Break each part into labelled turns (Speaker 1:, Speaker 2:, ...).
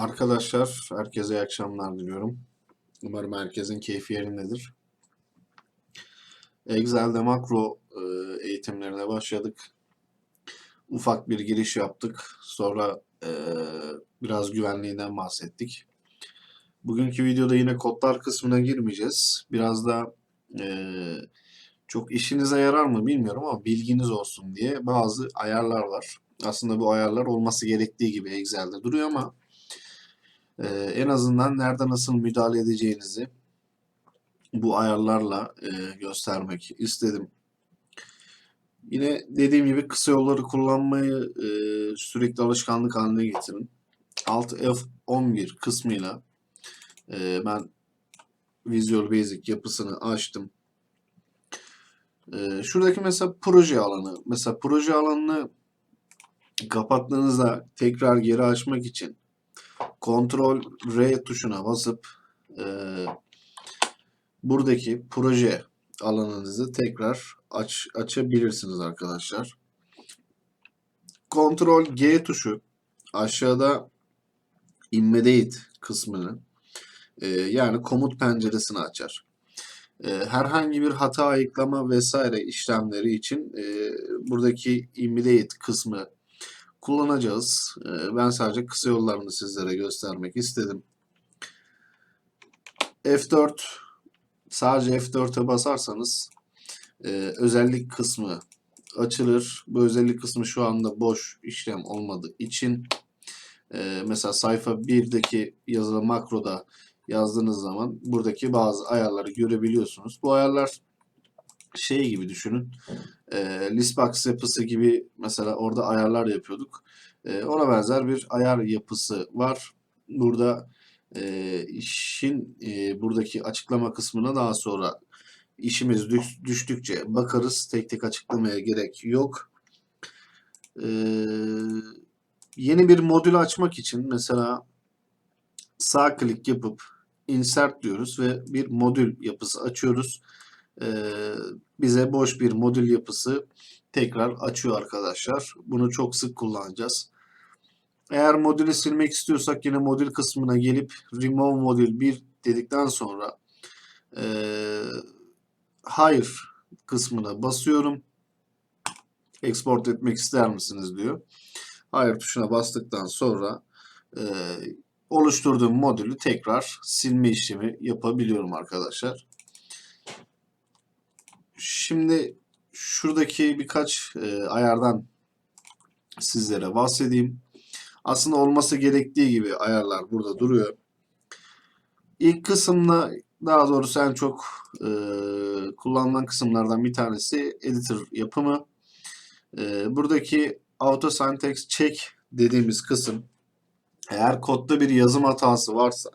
Speaker 1: Arkadaşlar, herkese iyi akşamlar diliyorum. Umarım herkesin keyfi yerindedir. Excel'de makro e, eğitimlerine başladık. Ufak bir giriş yaptık. Sonra e, biraz güvenliğinden bahsettik. Bugünkü videoda yine kodlar kısmına girmeyeceğiz. Biraz da e, çok işinize yarar mı bilmiyorum ama bilginiz olsun diye bazı ayarlar var. Aslında bu ayarlar olması gerektiği gibi Excel'de duruyor ama ee, en azından nerede nasıl müdahale edeceğinizi bu ayarlarla e, göstermek istedim. Yine dediğim gibi kısa yolları kullanmayı e, sürekli alışkanlık haline getirin. Alt F11 kısmıyla e, ben Visual Basic yapısını açtım. E, şuradaki mesela proje alanı. Mesela proje alanını kapattığınızda tekrar geri açmak için Ctrl R tuşuna basıp e, buradaki proje alanınızı tekrar aç, açabilirsiniz arkadaşlar. Ctrl G tuşu aşağıda immediate kısmını e, yani komut penceresini açar. E, herhangi bir hata ayıklama vesaire işlemleri için e, buradaki immediate kısmı kullanacağız. Ee, Ben sadece kısa yollarını sizlere göstermek istedim. F4 sadece F4'e basarsanız e, özellik kısmı açılır. Bu özellik kısmı şu anda boş işlem olmadığı için e, mesela sayfa 1'deki yazılı makroda yazdığınız zaman buradaki bazı ayarları görebiliyorsunuz. Bu ayarlar şey gibi düşünün. E, Listbox yapısı gibi mesela orada ayarlar yapıyorduk. E, ona benzer bir ayar yapısı var. Burada e, işin e, buradaki açıklama kısmına daha sonra işimiz düş, düştükçe bakarız. Tek tek açıklamaya gerek yok. E, yeni bir modül açmak için mesela sağ klik yapıp insert diyoruz ve bir modül yapısı açıyoruz bize boş bir modül yapısı tekrar açıyor arkadaşlar. Bunu çok sık kullanacağız. Eğer modülü silmek istiyorsak yine modül kısmına gelip remove modül 1 dedikten sonra e, hayır kısmına basıyorum. Export etmek ister misiniz diyor. Hayır tuşuna bastıktan sonra e, oluşturduğum modülü tekrar silme işlemi yapabiliyorum arkadaşlar. Şimdi şuradaki birkaç e, ayardan sizlere bahsedeyim. Aslında olması gerektiği gibi ayarlar burada duruyor. İlk kısımda daha doğrusu en çok e, kullanılan kısımlardan bir tanesi editor yapımı. E, buradaki auto syntax check dediğimiz kısım eğer kodda bir yazım hatası varsa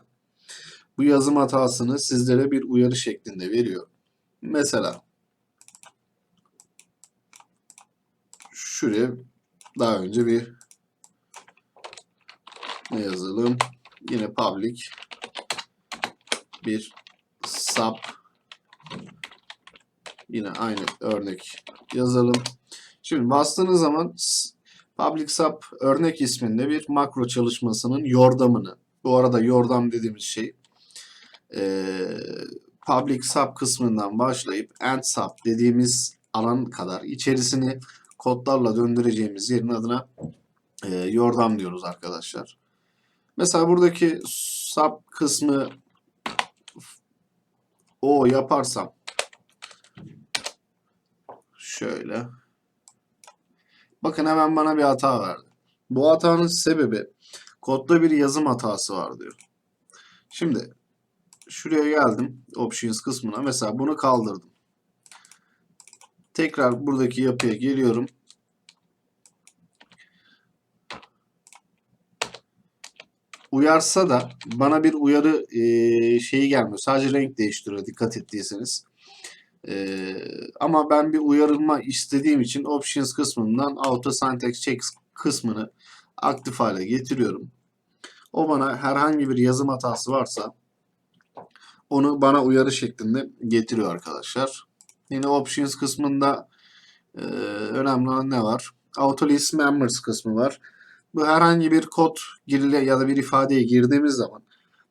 Speaker 1: bu yazım hatasını sizlere bir uyarı şeklinde veriyor. Mesela şuraya daha önce bir ne yazalım? Yine public bir sub yine aynı örnek yazalım. Şimdi bastığınız zaman public sub örnek isminde bir makro çalışmasının yordamını bu arada yordam dediğimiz şey e, public sub kısmından başlayıp end sub dediğimiz alan kadar içerisini kodlarla döndüreceğimiz yerin adına e, yordam diyoruz arkadaşlar. Mesela buradaki sub kısmı o yaparsam şöyle bakın hemen bana bir hata verdi. Bu hatanın sebebi kodda bir yazım hatası var diyor. Şimdi şuraya geldim options kısmına mesela bunu kaldırdım. Tekrar buradaki yapıya geliyorum. Uyarsa da bana bir uyarı e, şeyi gelmiyor. Sadece renk değiştiriyor dikkat ettiyseniz. E, ama ben bir uyarılma istediğim için options kısmından auto syntax check kısmını aktif hale getiriyorum. O bana herhangi bir yazım hatası varsa onu bana uyarı şeklinde getiriyor arkadaşlar. Yine options kısmında e, önemli olan ne var? Auto list members kısmı var. Bu herhangi bir kod girile ya da bir ifadeye girdiğimiz zaman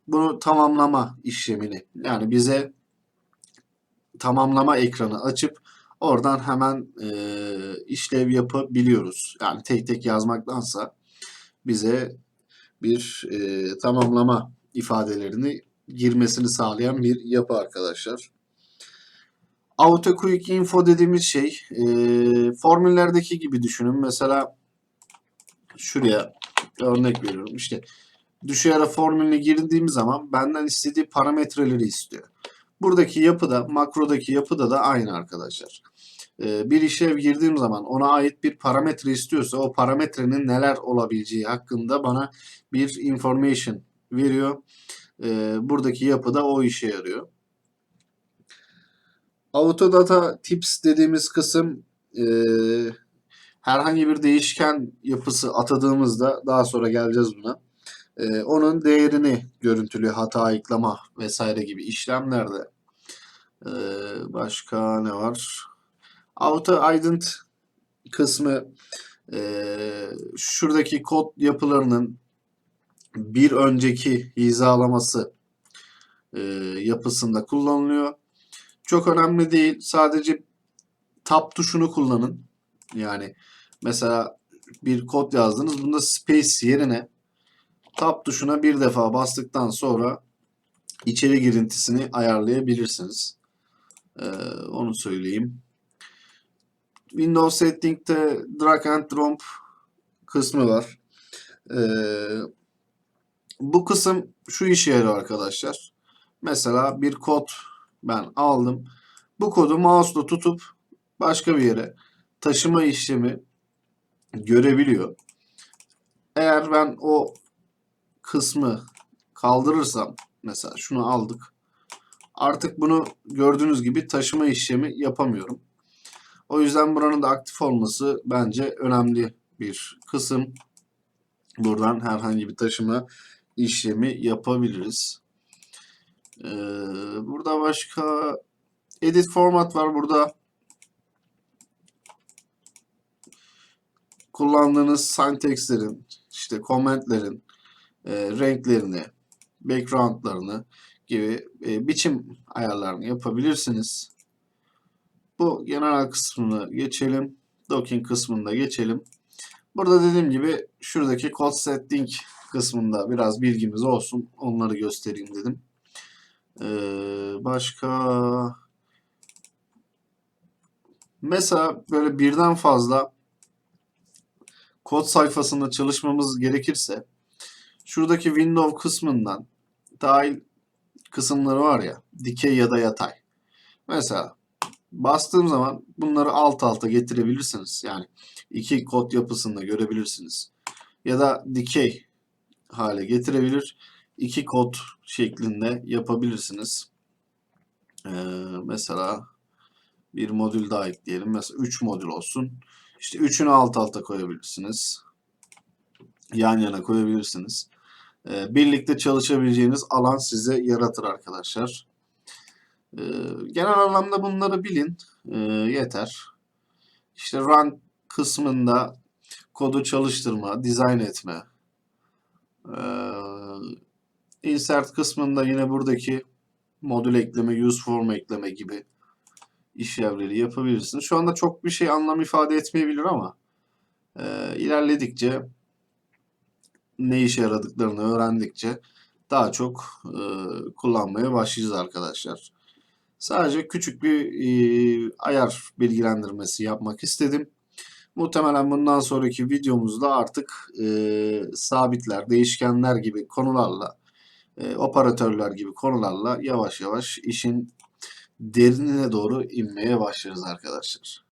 Speaker 1: bunu tamamlama işlemini yani bize tamamlama ekranı açıp oradan hemen e, işlev yapabiliyoruz. Yani tek tek yazmaktansa bize bir e, tamamlama ifadelerini girmesini sağlayan bir yapı arkadaşlar. Auto Quick Info dediğimiz şey e, formüllerdeki gibi düşünün. Mesela şuraya örnek veriyorum. İşte düşey ara formülüne girdiğim zaman benden istediği parametreleri istiyor. Buradaki yapıda, makrodaki yapıda da aynı arkadaşlar. Ee, bir işlev girdiğim zaman ona ait bir parametre istiyorsa o parametrenin neler olabileceği hakkında bana bir information veriyor. Ee, buradaki yapıda o işe yarıyor. Autodata tips dediğimiz kısım e, herhangi bir değişken yapısı atadığımızda daha sonra geleceğiz buna. E, onun değerini görüntülü hata ayıklama vesaire gibi işlemlerde e, başka ne var? Auto ident kısmı e, şuradaki kod yapılarının bir önceki hizalaması e, yapısında kullanılıyor. Çok önemli değil. Sadece tab tuşunu kullanın. Yani mesela bir kod yazdınız. Bunda space yerine tab tuşuna bir defa bastıktan sonra içeri girintisini ayarlayabilirsiniz. Ee, onu söyleyeyim. Windows Setting'de drag and drop kısmı var. Ee, bu kısım şu işe yarıyor arkadaşlar. Mesela bir kod ben aldım. Bu kodu mouse'la tutup başka bir yere taşıma işlemi görebiliyor. Eğer ben o kısmı kaldırırsam mesela şunu aldık. Artık bunu gördüğünüz gibi taşıma işlemi yapamıyorum. O yüzden buranın da aktif olması bence önemli bir kısım. Buradan herhangi bir taşıma işlemi yapabiliriz. Ee, burada başka edit format var. Burada kullandığınız syntaxlerin, işte commentlerin e, renklerini, backgroundlarını gibi e, biçim ayarlarını yapabilirsiniz. Bu genel kısmını geçelim. Docking kısmında geçelim. Burada dediğim gibi şuradaki code setting kısmında biraz bilgimiz olsun. Onları göstereyim dedim. Ee, başka mesela böyle birden fazla kod sayfasında çalışmamız gerekirse şuradaki window kısmından dahil kısımları var ya dikey ya da yatay. Mesela bastığım zaman bunları alt alta getirebilirsiniz. Yani iki kod yapısında görebilirsiniz. Ya da dikey hale getirebilir. iki kod şeklinde yapabilirsiniz. Ee, mesela bir modül daha ekleyelim. Mesela 3 modül olsun. İşte üçünü alt alta koyabilirsiniz. Yan yana koyabilirsiniz. Ee, birlikte çalışabileceğiniz alan size yaratır arkadaşlar. Ee, genel anlamda bunları bilin. Ee, yeter. İşte run kısmında kodu çalıştırma, dizayn etme. insert kısmında yine buradaki modül ekleme, use form ekleme gibi işlevleri yapabilirsiniz. Şu anda çok bir şey anlam ifade etmeyebilir ama e, ilerledikçe ne işe yaradıklarını öğrendikçe daha çok e, kullanmaya başlayacağız arkadaşlar. Sadece küçük bir e, ayar bilgilendirmesi yapmak istedim. Muhtemelen bundan sonraki videomuzda artık e, sabitler, değişkenler gibi konularla, e, operatörler gibi konularla yavaş yavaş işin derinine doğru inmeye başlarız arkadaşlar.